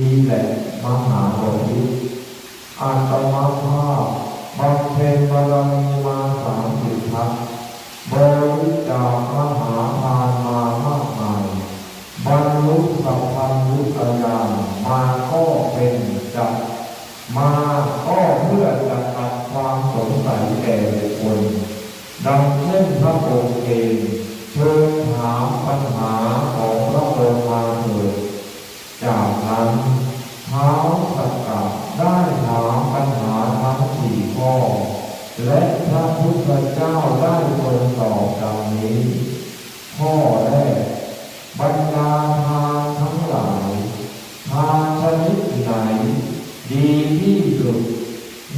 นี่แหละมหาบพิตอาตมาภาพบำเพ็ญบารมีมาสามสิบทัศบริจาคมหาทานมามากมายบรรลุสัพพัญญุตญาณมาก็เป็นจักมาก็เพื่อจะตัดความสงสัยแก่บุคคลดังเช่นพระองค์เองเชิญถามปัญหาของพระองค์มาเถิด จากนั้นท้าวสักกะได้ถามปัญหาทั้งสี่ข้อ และพระพุทธเจ้าได้ทรงตอบดังนี้ ข้อแรกบรรดาทานทั้งหลายทานชนิดไหน ดีที่สุด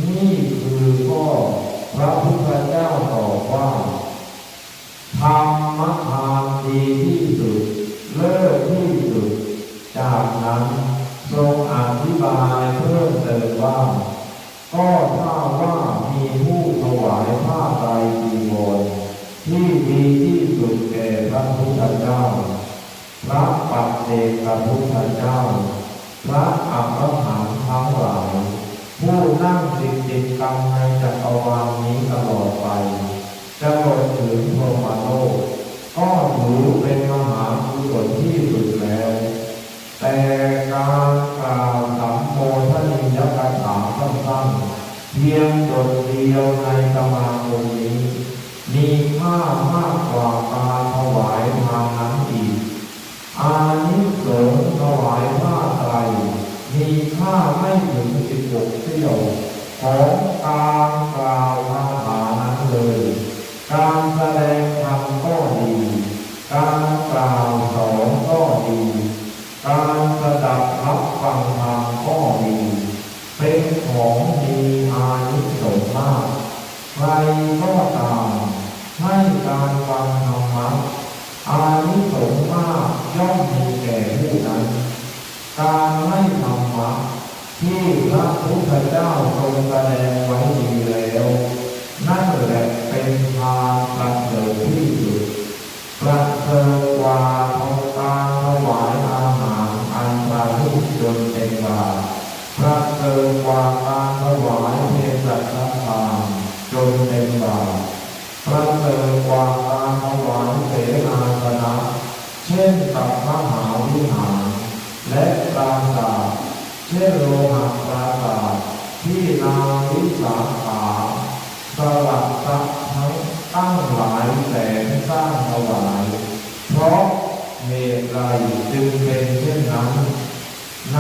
นี่คือข้อพระพุทธเจ้าตอบว่าธรรมทานดีที่สุด เลิศที่สุด จากนั้นทรงอธิบายเพิ่มเติมว่า ก็ถ้า วายผ้าไตรจีวรที่ดีที่สุดแก่พระพุทธเจ้า พระปัจเจกพุทธเจ้า พระอัครหันทั้งหลายผู้นั่งติดติดกั สมาคมนี้ มีค่ามากกว่าการถวายทานนั้นอีก อานิสงส์ถวายผ้าไตรมีค่าไม่ถึงสิบหกเที่ยวของการกล่าวคาถานั้นเลย การแสดงธรรมก็ดี การกล่าวสอนก็ดี การ ก็ตามให้การฟังธรรมะอานิสงส์มากย่อมมีแก่ผู้นั้น การให้ธรรมะที่พระพุทธเจ้าทรงแสดงไว้ดีแล้ว นั่นแหละเป็นทางประเสริฐที่สุดประเสริฐกว่าทองการถวายอาหารอันประณีตจนเป็นบาประเสริฐกว่าการถวายเพศสัชทาน จนเป็นบาประเสริฐกว่าการถวายเสนาสนะเช่นกับมหาวิหารและปราสาทเช่นโลหะปราสาทที่นางวิสาขาสลับซัทั้งตั้งหลายแสนสร้างถวาย เพราะเหตุไรจึงเป็นเช่นนั้นใน